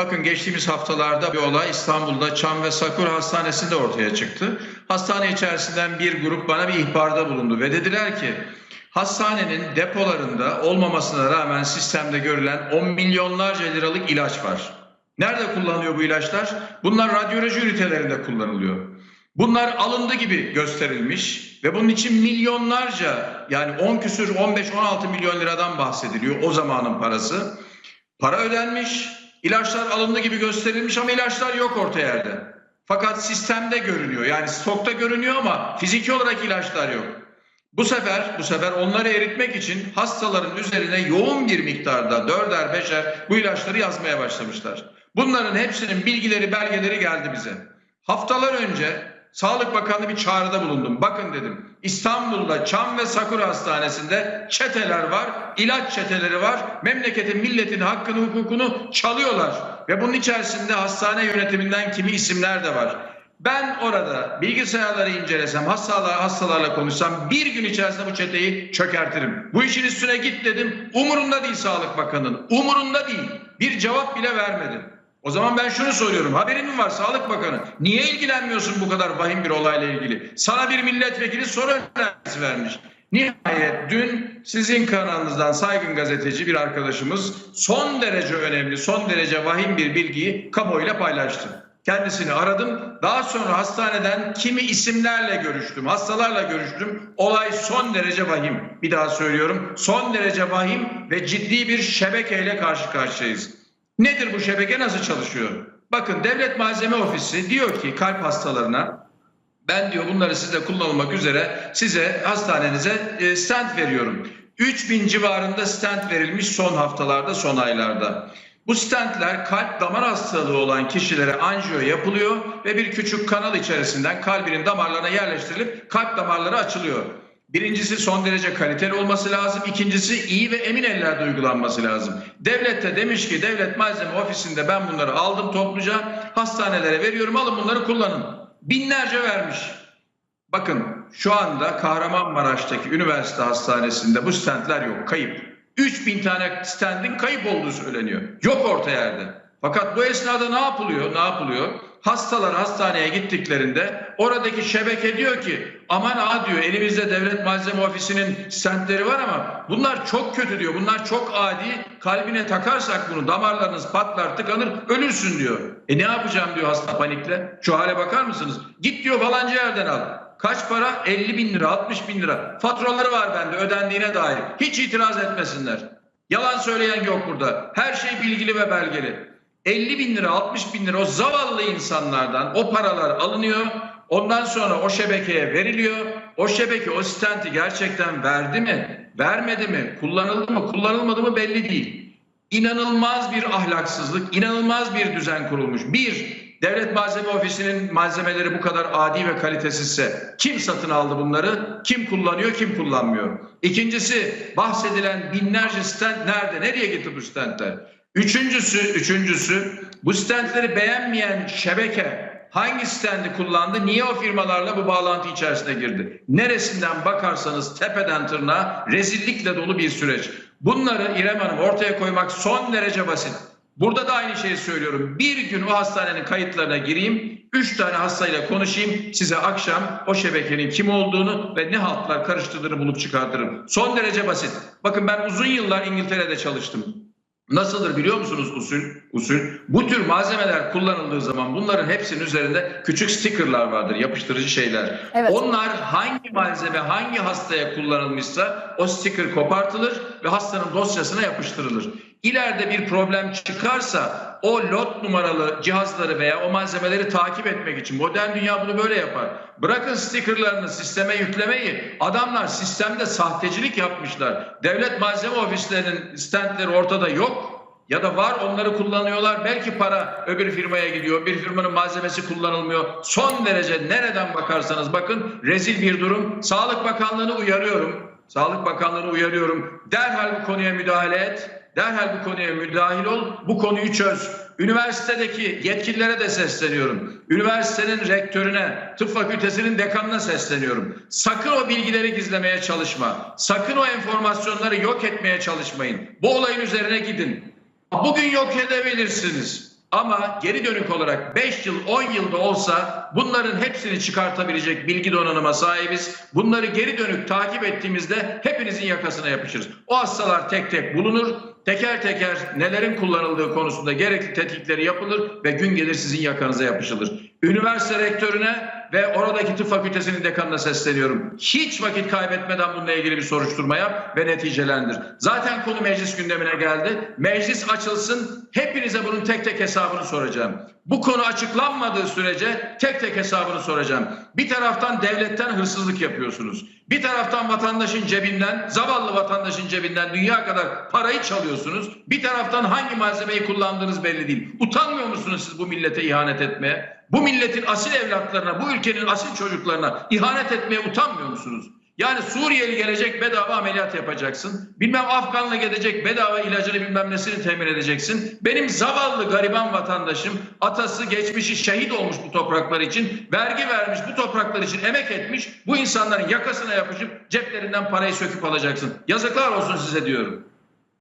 Bakın geçtiğimiz haftalarda bir olay İstanbul'da Çam ve Sakura Hastanesi'nde ortaya çıktı. Hastane içerisinden bir grup bana bir ihbarda bulundu ve dediler ki hastanenin depolarında olmamasına rağmen sistemde görülen 10 milyonlarca liralık ilaç var. Nerede kullanılıyor bu ilaçlar? Bunlar radyoloji ünitelerinde kullanılıyor. Bunlar alındı gibi gösterilmiş ve bunun için milyonlarca yani 10 küsür 15-16 milyon liradan bahsediliyor o zamanın parası. Para ödenmiş, ilaçlar alındı gibi gösterilmiş ama ilaçlar yok orta yerde. Fakat sistemde görünüyor yani stokta görünüyor ama fiziki olarak ilaçlar yok. Bu sefer bu sefer onları eritmek için hastaların üzerine yoğun bir miktarda dörder beşer bu ilaçları yazmaya başlamışlar. Bunların hepsinin bilgileri belgeleri geldi bize. Haftalar önce Sağlık Bakanı bir çağrıda bulundum. Bakın dedim İstanbul'da Çam ve Sakura Hastanesi'nde çeteler var, ilaç çeteleri var. Memleketin milletin hakkını hukukunu çalıyorlar. Ve bunun içerisinde hastane yönetiminden kimi isimler de var. Ben orada bilgisayarları incelesem, hastalarla, hastalarla konuşsam bir gün içerisinde bu çeteyi çökertirim. Bu işin üstüne git dedim. Umurunda değil Sağlık Bakanı'nın. Umurunda değil. Bir cevap bile vermedi. O zaman ben şunu soruyorum. Haberin mi var Sağlık Bakanı? Niye ilgilenmiyorsun bu kadar vahim bir olayla ilgili? Sana bir milletvekili soru önergesi vermiş. Nihayet dün sizin kanalınızdan saygın gazeteci bir arkadaşımız son derece önemli, son derece vahim bir bilgiyi kamuoyuyla paylaştı. Kendisini aradım. Daha sonra hastaneden kimi isimlerle görüştüm, hastalarla görüştüm. Olay son derece vahim. Bir daha söylüyorum. Son derece vahim ve ciddi bir şebekeyle karşı karşıyayız. Nedir bu şebeke nasıl çalışıyor? Bakın Devlet Malzeme Ofisi diyor ki kalp hastalarına ben diyor bunları size kullanılmak üzere size hastanenize e, stent veriyorum. 3000 civarında stent verilmiş son haftalarda son aylarda. Bu stentler kalp damar hastalığı olan kişilere anjiyo yapılıyor ve bir küçük kanal içerisinden kalbinin damarlarına yerleştirilip kalp damarları açılıyor. Birincisi son derece kaliteli olması lazım. İkincisi iyi ve emin ellerde uygulanması lazım. Devlet de demiş ki devlet malzeme ofisinde ben bunları aldım topluca hastanelere veriyorum alın bunları kullanın. Binlerce vermiş. Bakın şu anda Kahramanmaraş'taki üniversite hastanesinde bu stentler yok kayıp. 3000 tane stentin kayıp olduğu söyleniyor. Yok orta yerde. Fakat bu esnada ne yapılıyor? Ne yapılıyor? Hastalar hastaneye gittiklerinde oradaki şebeke diyor ki aman ha diyor elimizde devlet malzeme ofisinin stentleri var ama bunlar çok kötü diyor. Bunlar çok adi. Kalbine takarsak bunu damarlarınız patlar tıkanır ölürsün diyor. E ne yapacağım diyor hasta panikle. Şu hale bakar mısınız? Git diyor falanca yerden al. Kaç para? 50 bin lira, 60 bin lira. Faturaları var bende ödendiğine dair. Hiç itiraz etmesinler. Yalan söyleyen yok burada. Her şey bilgili ve belgeli. 50 bin lira, 60 bin lira o zavallı insanlardan o paralar alınıyor. Ondan sonra o şebekeye veriliyor. O şebeke o stenti gerçekten verdi mi, vermedi mi, kullanıldı mı, kullanılmadı mı belli değil. İnanılmaz bir ahlaksızlık, inanılmaz bir düzen kurulmuş. Bir, Devlet Malzeme Ofisi'nin malzemeleri bu kadar adi ve kalitesizse kim satın aldı bunları? Kim kullanıyor, kim kullanmıyor? İkincisi bahsedilen binlerce stent nerede? Nereye gitti bu stentler? Üçüncüsü, üçüncüsü bu stentleri beğenmeyen şebeke hangi stendi kullandı? Niye o firmalarla bu bağlantı içerisine girdi? Neresinden bakarsanız tepeden tırnağa rezillikle dolu bir süreç. Bunları İrem Hanım ortaya koymak son derece basit. Burada da aynı şeyi söylüyorum. Bir gün o hastanenin kayıtlarına gireyim, üç tane hastayla konuşayım, size akşam o şebekenin kim olduğunu ve ne haltlar karıştırdığını bulup çıkartırım. Son derece basit. Bakın ben uzun yıllar İngiltere'de çalıştım. Nasıldır biliyor musunuz usul? Usul. Bu tür malzemeler kullanıldığı zaman bunların hepsinin üzerinde küçük stickerlar vardır, yapıştırıcı şeyler. Evet. Onlar hangi malzeme hangi hastaya kullanılmışsa o sticker kopartılır ve hastanın dosyasına yapıştırılır. İleride bir problem çıkarsa o lot numaralı cihazları veya o malzemeleri takip etmek için modern dünya bunu böyle yapar. Bırakın stickerlarını sisteme yüklemeyi adamlar sistemde sahtecilik yapmışlar. Devlet malzeme ofislerinin stentleri ortada yok. Ya da var onları kullanıyorlar. Belki para öbür firmaya gidiyor. Bir firmanın malzemesi kullanılmıyor. Son derece nereden bakarsanız bakın rezil bir durum. Sağlık Bakanlığı'nı uyarıyorum. Sağlık Bakanlığı'nı uyarıyorum. Derhal bu konuya müdahale et. Derhal bu konuya müdahil ol. Bu konuyu çöz. Üniversitedeki yetkililere de sesleniyorum. Üniversitenin rektörüne, tıp fakültesinin dekanına sesleniyorum. Sakın o bilgileri gizlemeye çalışma. Sakın o enformasyonları yok etmeye çalışmayın. Bu olayın üzerine gidin. Bugün yok edebilirsiniz. Ama geri dönük olarak 5 yıl 10 yılda olsa bunların hepsini çıkartabilecek bilgi donanıma sahibiz. Bunları geri dönük takip ettiğimizde hepinizin yakasına yapışırız. O hastalar tek tek bulunur. Teker teker nelerin kullanıldığı konusunda gerekli tetkikleri yapılır ve gün gelir sizin yakanıza yapışılır. Üniversite rektörüne ve oradaki tıp fakültesinin dekanına sesleniyorum. Hiç vakit kaybetmeden bununla ilgili bir soruşturma yap ve neticelendir. Zaten konu meclis gündemine geldi. Meclis açılsın. Hepinize bunun tek tek hesabını soracağım. Bu konu açıklanmadığı sürece tek tek hesabını soracağım. Bir taraftan devletten hırsızlık yapıyorsunuz. Bir taraftan vatandaşın cebinden, zavallı vatandaşın cebinden dünya kadar parayı çalıyorsunuz. Bir taraftan hangi malzemeyi kullandığınız belli değil. Utanmıyor musunuz siz bu millete ihanet etmeye? Bu milletin asil evlatlarına, bu ülkenin asil çocuklarına ihanet etmeye utanmıyor musunuz? Yani Suriyeli gelecek bedava ameliyat yapacaksın. Bilmem Afganlı gelecek bedava ilacını bilmem nesini temin edeceksin. Benim zavallı gariban vatandaşım atası geçmişi şehit olmuş bu topraklar için. Vergi vermiş bu topraklar için emek etmiş. Bu insanların yakasına yapışıp ceplerinden parayı söküp alacaksın. Yazıklar olsun size diyorum.